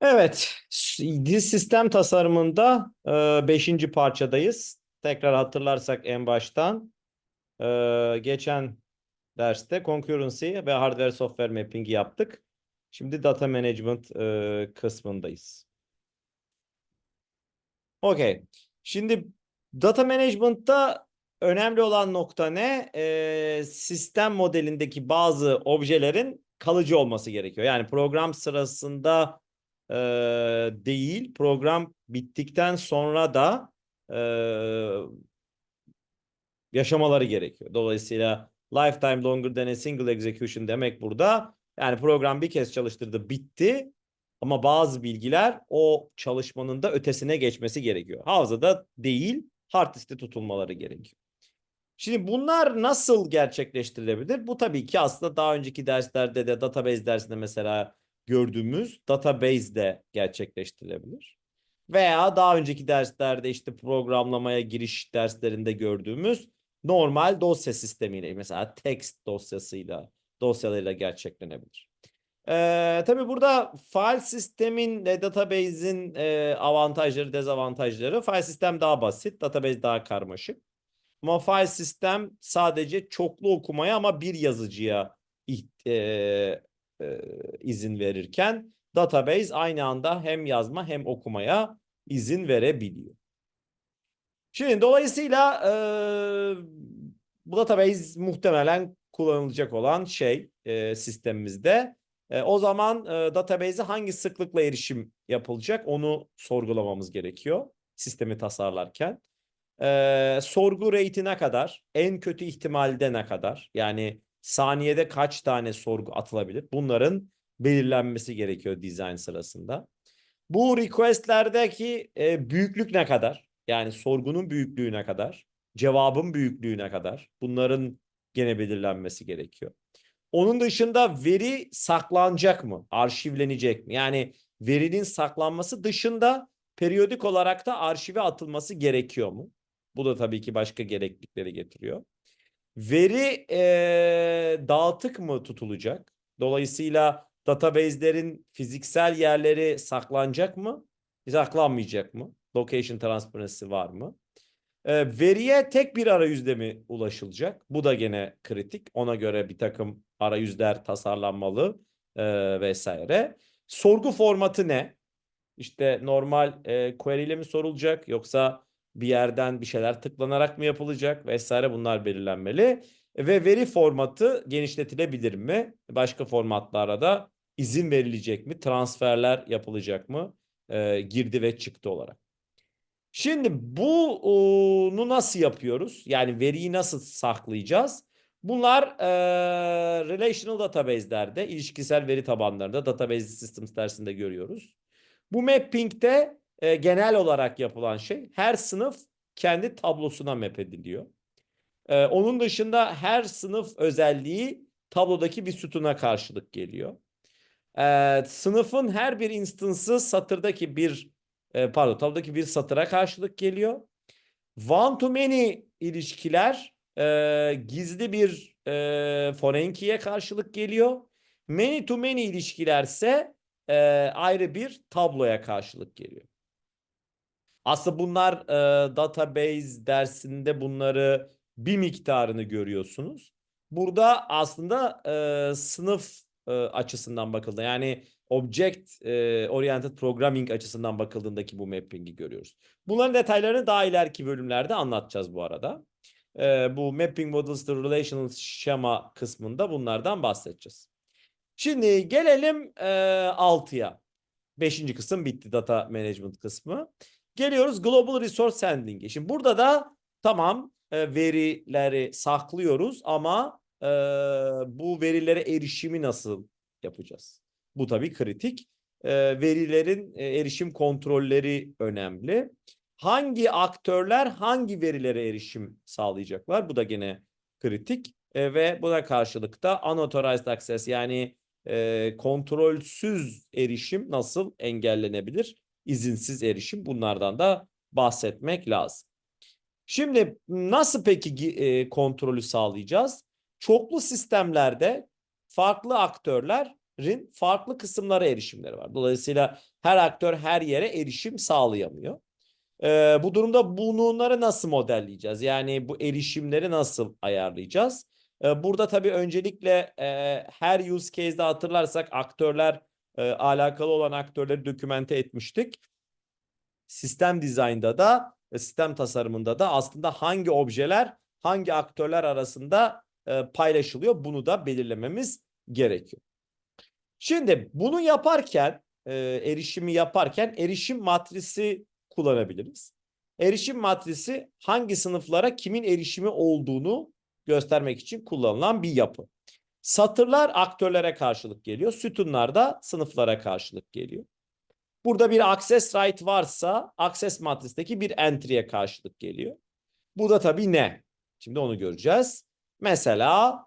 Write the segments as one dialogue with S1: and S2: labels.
S1: Evet, diz sistem tasarımında 5. parçadayız. Tekrar hatırlarsak en baştan e, geçen derste concurrency ve hardware software mapping'i yaptık. Şimdi data management e, kısmındayız. Okey. Şimdi data management'ta önemli olan nokta ne? E, sistem modelindeki bazı objelerin kalıcı olması gerekiyor. Yani program sırasında e, değil, program bittikten sonra da e, yaşamaları gerekiyor. Dolayısıyla lifetime longer than a single execution demek burada. Yani program bir kez çalıştırdı, bitti. Ama bazı bilgiler o çalışmanın da ötesine geçmesi gerekiyor. Hafızada değil, hard diskte tutulmaları gerekiyor. Şimdi bunlar nasıl gerçekleştirilebilir? Bu tabii ki aslında daha önceki derslerde de database dersinde mesela gördüğümüz database'de gerçekleştirilebilir. Veya daha önceki derslerde işte programlamaya giriş derslerinde gördüğümüz normal dosya sistemiyle mesela text dosyasıyla dosyalarıyla gerçeklenebilir. Ee, tabii burada file sistemin ve database'in e, avantajları, dezavantajları. File sistem daha basit, database daha karmaşık. Ama file sistem sadece çoklu okumaya ama bir yazıcıya e, e, izin verirken database aynı anda hem yazma hem okumaya izin verebiliyor. Şimdi dolayısıyla e, bu database muhtemelen kullanılacak olan şey e, sistemimizde. E, o zaman e, database'e hangi sıklıkla erişim yapılacak onu sorgulamamız gerekiyor sistemi tasarlarken. E, sorgu rate'ine kadar, en kötü ihtimalde ne kadar? Yani saniyede kaç tane sorgu atılabilir? Bunların belirlenmesi gerekiyor design sırasında. Bu request'lerdeki e, büyüklük ne kadar? Yani sorgunun büyüklüğüne kadar, cevabın büyüklüğüne kadar bunların gene belirlenmesi gerekiyor. Onun dışında veri saklanacak mı? Arşivlenecek mi? Yani verinin saklanması dışında periyodik olarak da arşive atılması gerekiyor mu? Bu da tabii ki başka gereklilikleri getiriyor. Veri e, dağıtık mı tutulacak? Dolayısıyla database'lerin fiziksel yerleri saklanacak mı? Saklanmayacak mı? Location transparency var mı? E, veriye tek bir arayüzde mi ulaşılacak? Bu da gene kritik. Ona göre bir takım arayüzler tasarlanmalı e, vesaire. Sorgu formatı ne? İşte normal e, query ile mi sorulacak yoksa bir yerden bir şeyler tıklanarak mı yapılacak vesaire bunlar belirlenmeli. Ve veri formatı genişletilebilir mi? Başka formatlara da izin verilecek mi? Transferler yapılacak mı? E, girdi ve çıktı olarak. Şimdi bunu nasıl yapıyoruz? Yani veriyi nasıl saklayacağız? Bunlar e, relational database'lerde, ilişkisel veri tabanlarında, database systems dersinde görüyoruz. Bu mapping'de e, genel olarak yapılan şey her sınıf kendi tablosuna map ediliyor. E, onun dışında her sınıf özelliği tablodaki bir sütuna karşılık geliyor. E, sınıfın her bir instance'ı satırdaki bir e, pardon tablodaki bir satıra karşılık geliyor. One to many ilişkiler e, gizli bir e, foreign karşılık geliyor. Many to many ilişkilerse e, ayrı bir tabloya karşılık geliyor. Aslında bunlar e, database dersinde bunları bir miktarını görüyorsunuz. Burada aslında e, sınıf e, açısından bakıldığında yani object e, oriented programming açısından bakıldığındaki bu mapping'i görüyoruz. Bunların detaylarını daha ileriki bölümlerde anlatacağız bu arada. E, bu mapping models to relational schema kısmında bunlardan bahsedeceğiz. Şimdi gelelim e, 6'ya. Beşinci kısım bitti data management kısmı. Geliyoruz global resource handling'e. Şimdi burada da tamam e, verileri saklıyoruz ama e, bu verilere erişimi nasıl yapacağız? Bu tabii kritik. E, verilerin e, erişim kontrolleri önemli. Hangi aktörler hangi verilere erişim sağlayacaklar? Bu da gene kritik. E, ve buna karşılık da unauthorized access yani e, kontrolsüz erişim nasıl engellenebilir? İzinsiz erişim bunlardan da bahsetmek lazım. Şimdi nasıl peki e, kontrolü sağlayacağız? Çoklu sistemlerde farklı aktörler aktörlerin farklı kısımlara erişimleri var. Dolayısıyla her aktör her yere erişim sağlayamıyor. Ee, bu durumda bunları nasıl modelleyeceğiz? Yani bu erişimleri nasıl ayarlayacağız? Ee, burada tabii öncelikle e, her use case'de hatırlarsak aktörler e, alakalı olan aktörleri dokümente etmiştik. Sistem dizaynda da ve sistem tasarımında da aslında hangi objeler hangi aktörler arasında e, paylaşılıyor bunu da belirlememiz gerekiyor. Şimdi bunu yaparken e, erişimi yaparken erişim matrisi kullanabiliriz. Erişim matrisi hangi sınıflara kimin erişimi olduğunu göstermek için kullanılan bir yapı. Satırlar aktörlere karşılık geliyor. Sütunlar da sınıflara karşılık geliyor. Burada bir access right varsa access matristeki bir entry'ye karşılık geliyor. Bu da tabii ne? Şimdi onu göreceğiz. Mesela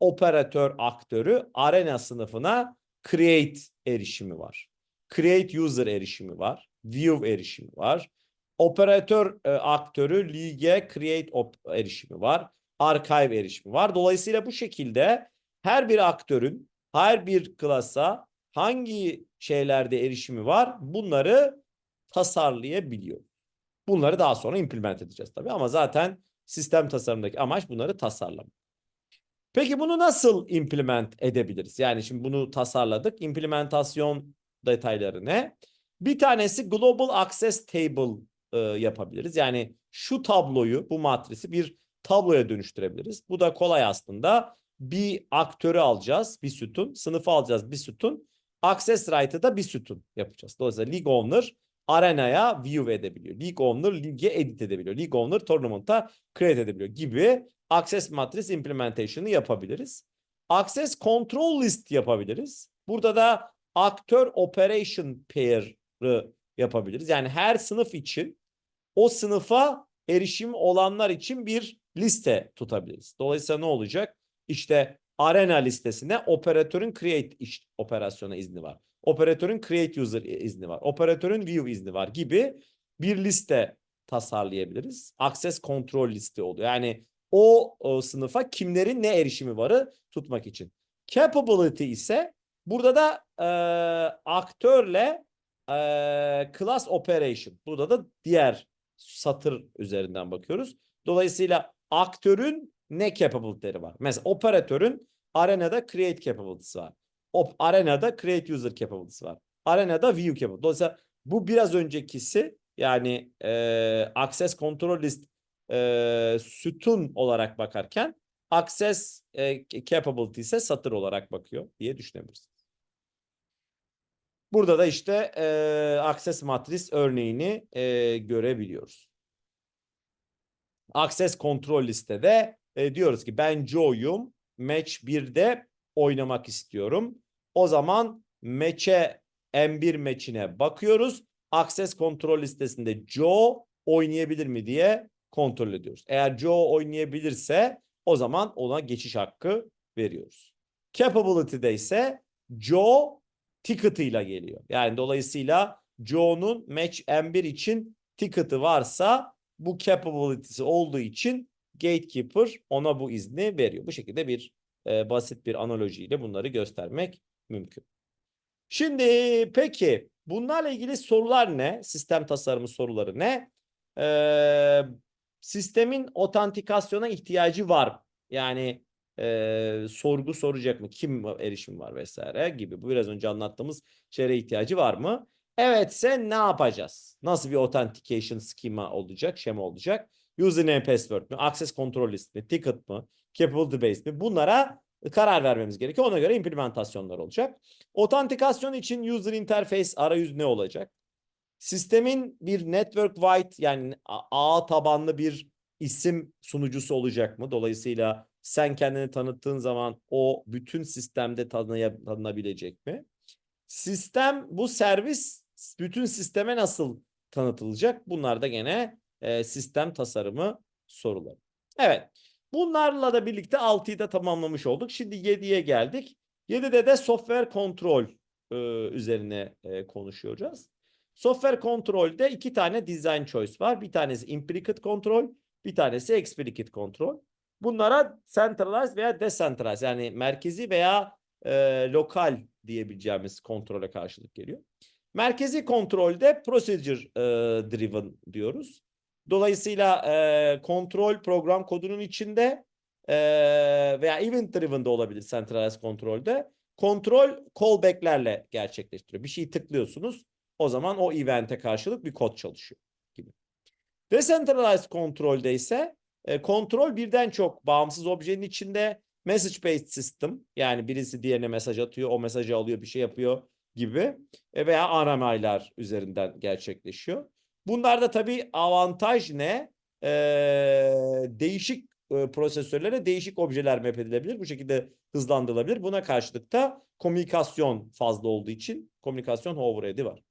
S1: operatör aktörü arena sınıfına create erişimi var. Create user erişimi var. View erişimi var. Operatör e, aktörü lige create erişimi var. Archive erişimi var. Dolayısıyla bu şekilde her bir aktörün her bir klasa hangi şeylerde erişimi var bunları tasarlayabiliyor. Bunları daha sonra implement edeceğiz tabii ama zaten sistem tasarımındaki amaç bunları tasarlamak. Peki bunu nasıl implement edebiliriz? Yani şimdi bunu tasarladık. İmplementasyon detayları ne? Bir tanesi Global Access Table e, yapabiliriz. Yani şu tabloyu, bu matrisi bir tabloya dönüştürebiliriz. Bu da kolay aslında. Bir aktörü alacağız, bir sütun. Sınıfı alacağız, bir sütun. Access Right'ı da bir sütun yapacağız. Dolayısıyla League Owner arenaya view edebiliyor. League Owner lige edit edebiliyor. League Owner tournament'a create edebiliyor gibi Access Matrix Implementation'ı yapabiliriz. Access Control List yapabiliriz. Burada da aktör operation pair'ı yapabiliriz. Yani her sınıf için o sınıfa erişim olanlar için bir liste tutabiliriz. Dolayısıyla ne olacak? İşte arena listesine operatörün create iş operasyona izni var. Operatörün create user izni var. Operatörün view izni var gibi bir liste tasarlayabiliriz. Access control listi oluyor. Yani o, o sınıfa kimlerin ne erişimi varı tutmak için. Capability ise burada da e, aktörle e, class operation. Burada da diğer satır üzerinden bakıyoruz. Dolayısıyla aktörün ne capability'leri var? Mesela operatörün arenada create capability'si var. Op, arenada create user capability'si var. Arenada view capability. Dolayısıyla bu biraz öncekisi yani e, access control list e, sütun olarak bakarken access e, capability ise satır olarak bakıyor diye düşünebilirsiniz. Burada da işte e, access matris örneğini e, görebiliyoruz. Access kontrol listede e, diyoruz ki ben Joe'yum match 1'de oynamak istiyorum. O zaman match'e M1 match'ine bakıyoruz. Access kontrol listesinde Joe oynayabilir mi diye kontrol ediyoruz. Eğer Joe oynayabilirse o zaman ona geçiş hakkı veriyoruz. Capability'de ise Joe ticket'ıyla geliyor. Yani dolayısıyla Joe'nun match M1 için ticket'ı varsa bu capability'si olduğu için gatekeeper ona bu izni veriyor. Bu şekilde bir e, basit bir analojiyle bunları göstermek mümkün. Şimdi peki bunlarla ilgili sorular ne? Sistem tasarımı soruları ne? Ee, sistemin otantikasyona ihtiyacı var. Yani e, sorgu soracak mı? Kim erişim var vesaire gibi. Bu biraz önce anlattığımız şeye ihtiyacı var mı? Evetse ne yapacağız? Nasıl bir authentication schema olacak, şema olacak? Username password mi? Access control list mi? Ticket mı? Capability based mi? Bunlara karar vermemiz gerekiyor. Ona göre implementasyonlar olacak. Otantikasyon için user interface arayüz ne olacak? Sistemin bir network wide yani ağ tabanlı bir isim sunucusu olacak mı? Dolayısıyla sen kendini tanıttığın zaman o bütün sistemde tanınabilecek mi? Sistem bu servis bütün sisteme nasıl tanıtılacak? Bunlar da gene e, sistem tasarımı soruları. Evet. Bunlarla da birlikte 6'yı da tamamlamış olduk. Şimdi 7'ye geldik. 7'de de software kontrol e, üzerine e, konuşacağız. Software kontrolde iki tane design choice var. Bir tanesi implicit kontrol, bir tanesi explicit kontrol. Bunlara centralized veya decentralized yani merkezi veya e, lokal diyebileceğimiz kontrole karşılık geliyor. Merkezi kontrolde procedure e, driven diyoruz. Dolayısıyla e, kontrol program kodunun içinde e, veya event driven de olabilir centralized kontrolde. Kontrol callback'lerle gerçekleştiriyor. Bir şeyi tıklıyorsunuz. O zaman o event'e karşılık bir kod çalışıyor gibi. Decentralized kontrolde ise e, kontrol birden çok bağımsız objenin içinde message based system yani birisi diğerine mesaj atıyor, o mesajı alıyor, bir şey yapıyor gibi e, veya aramaylar üzerinden gerçekleşiyor. Bunlarda tabii avantaj ne? E, değişik e, prosesörlere değişik objeler map edilebilir. Bu şekilde hızlandırılabilir. Buna karşılık da komünikasyon fazla olduğu için komünikasyon overhead'i var.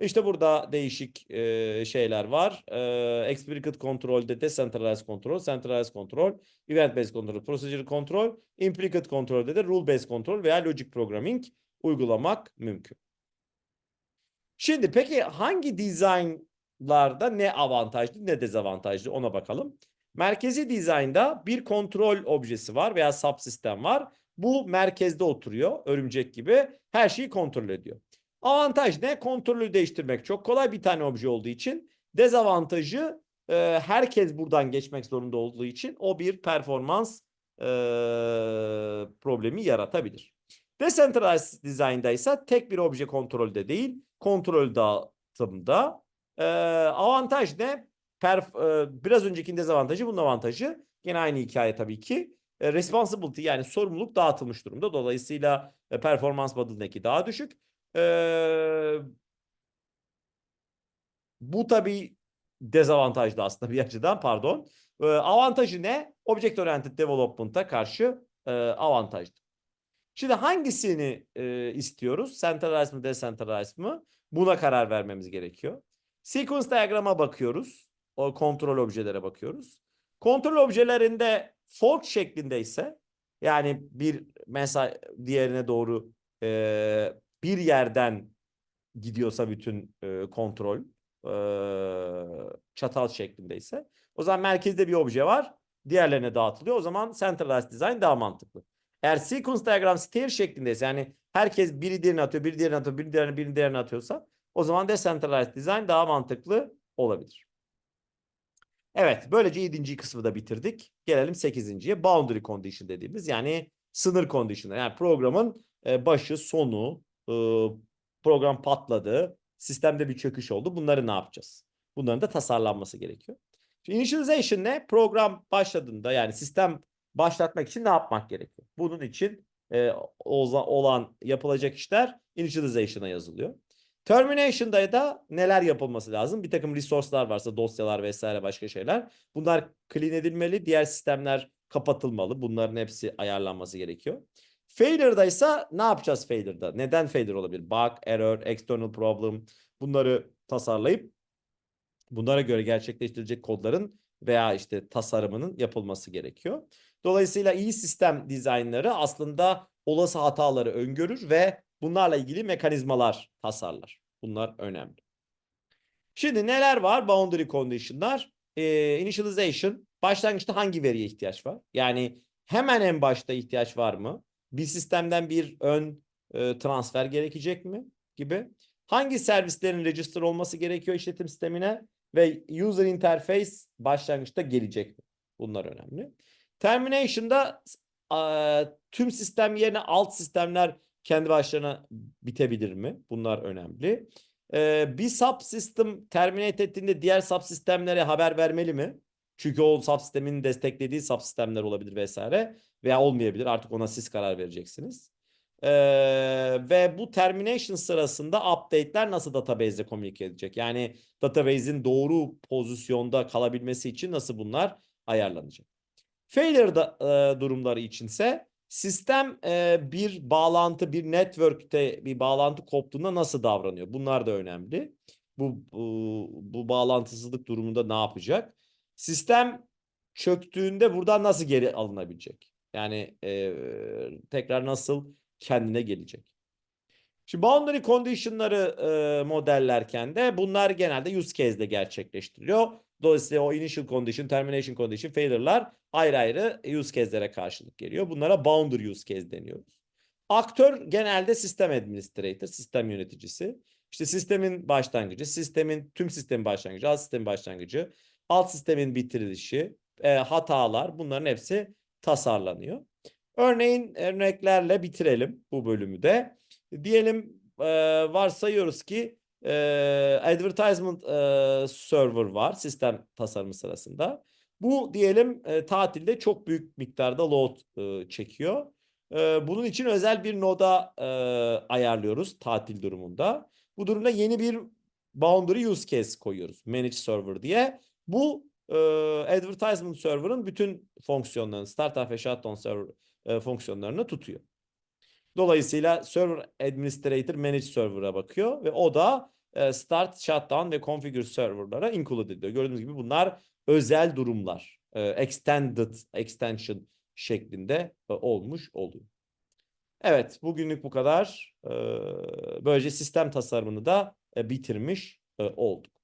S1: İşte burada değişik e, şeyler var. E, explicit kontrolde decentralized control, centralized control, event based control, procedure control, implicit kontrolde de rule based control veya logic programming uygulamak mümkün. Şimdi peki hangi designlarda ne avantajlı ne dezavantajlı ona bakalım. Merkezi dizaynda bir kontrol objesi var veya subsistem var. Bu merkezde oturuyor örümcek gibi her şeyi kontrol ediyor. Avantaj ne? Kontrolü değiştirmek çok kolay bir tane obje olduğu için. Dezavantajı e, herkes buradan geçmek zorunda olduğu için o bir performans e, problemi yaratabilir. Decentralized design'da ise tek bir obje kontrolde değil, kontrol dağıtımda. E, avantaj ne? Perf, e, biraz öncekinin dezavantajı bunun avantajı. Yine aynı hikaye tabii ki. E, responsibility yani sorumluluk dağıtılmış durumda. Dolayısıyla e, performans bottleneck'i daha düşük. Ee, bu tabii dezavantajlı aslında bir açıdan pardon. Ee, avantajı ne? Object Oriented Development'a karşı e, avantajlı. Şimdi hangisini e, istiyoruz? Centralized mı, decentralized mı? Buna karar vermemiz gerekiyor. Sequence diagram'a bakıyoruz. O kontrol objelere bakıyoruz. Kontrol objelerinde fork şeklinde ise yani bir mesela diğerine doğru e, bir yerden gidiyorsa bütün e, kontrol e, çatal şeklindeyse o zaman merkezde bir obje var diğerlerine dağıtılıyor. O zaman centralized design daha mantıklı. Eğer sequence diagram stair şeklindeyse yani herkes biri diğerini atıyor, biri diğerini atıyor, biri diğerini, biri diğerini atıyorsa o zaman decentralized design daha mantıklı olabilir. Evet, böylece 7. kısmı da bitirdik. Gelelim 8.ye. Boundary condition dediğimiz yani sınır condition. Yani programın başı, sonu, program patladı, sistemde bir çöküş oldu. Bunları ne yapacağız? Bunların da tasarlanması gerekiyor. Şimdi initialization ne? Program başladığında yani sistem başlatmak için ne yapmak gerekiyor? Bunun için e, olan yapılacak işler initialization'a yazılıyor. Termination'da da neler yapılması lazım? Bir takım resource'lar varsa dosyalar vesaire başka şeyler. Bunlar clean edilmeli. Diğer sistemler kapatılmalı. Bunların hepsi ayarlanması gerekiyor. Failure'da ise ne yapacağız failure'da? Neden failure olabilir? Bug, error, external problem bunları tasarlayıp bunlara göre gerçekleştirilecek kodların veya işte tasarımının yapılması gerekiyor. Dolayısıyla iyi sistem dizaynları aslında olası hataları öngörür ve bunlarla ilgili mekanizmalar tasarlar. Bunlar önemli. Şimdi neler var? Boundary condition'lar. Ee, initialization. Başlangıçta hangi veriye ihtiyaç var? Yani hemen en başta ihtiyaç var mı? bir sistemden bir ön e, transfer gerekecek mi gibi. Hangi servislerin register olması gerekiyor işletim sistemine ve user interface başlangıçta gelecek mi? Bunlar önemli. Termination'da tüm sistem yerine alt sistemler kendi başlarına bitebilir mi? Bunlar önemli. E, bir subsystem terminate ettiğinde diğer subsistemlere haber vermeli mi? Çünkü o subsistemin desteklediği subsistemler olabilir vesaire veya olmayabilir. Artık ona siz karar vereceksiniz. Ee, ve bu termination sırasında update'ler nasıl database'e communicate edecek? Yani database'in doğru pozisyonda kalabilmesi için nasıl bunlar ayarlanacak? Failure da, e, durumları içinse sistem e, bir bağlantı, bir network'te bir bağlantı koptuğunda nasıl davranıyor? Bunlar da önemli. Bu, bu, bu bağlantısızlık durumunda ne yapacak? Sistem çöktüğünde buradan nasıl geri alınabilecek? Yani e, tekrar nasıl kendine gelecek? Şimdi boundary condition'ları e, modellerken de bunlar genelde use case'de gerçekleştiriliyor. Dolayısıyla o initial condition, termination condition, failure'lar ayrı ayrı use case'lere karşılık geliyor. Bunlara boundary use case deniyoruz. Aktör genelde sistem administrator, sistem yöneticisi. İşte sistemin başlangıcı, sistemin tüm sistemin başlangıcı, alt sistemin başlangıcı, alt sistemin bitirilişi, e, hatalar bunların hepsi tasarlanıyor. Örneğin örneklerle bitirelim bu bölümü de. Diyelim e, varsayıyoruz ki e, advertisement e, server var sistem tasarımı sırasında. Bu diyelim e, tatilde çok büyük miktarda load e, çekiyor. E, bunun için özel bir noda e, ayarlıyoruz tatil durumunda. Bu durumda yeni bir boundary use case koyuyoruz. Manage server diye. Bu e, advertisement server'ın bütün fonksiyonlarını, startup ve shutdown server e, fonksiyonlarını tutuyor. Dolayısıyla server administrator manage server'a bakıyor ve o da e, start, shutdown ve configure server'lara include ediliyor. Gördüğünüz gibi bunlar özel durumlar. E, extended extension şeklinde e, olmuş oluyor. Evet, bugünlük bu kadar. Böylece sistem tasarımını da bitirmiş olduk.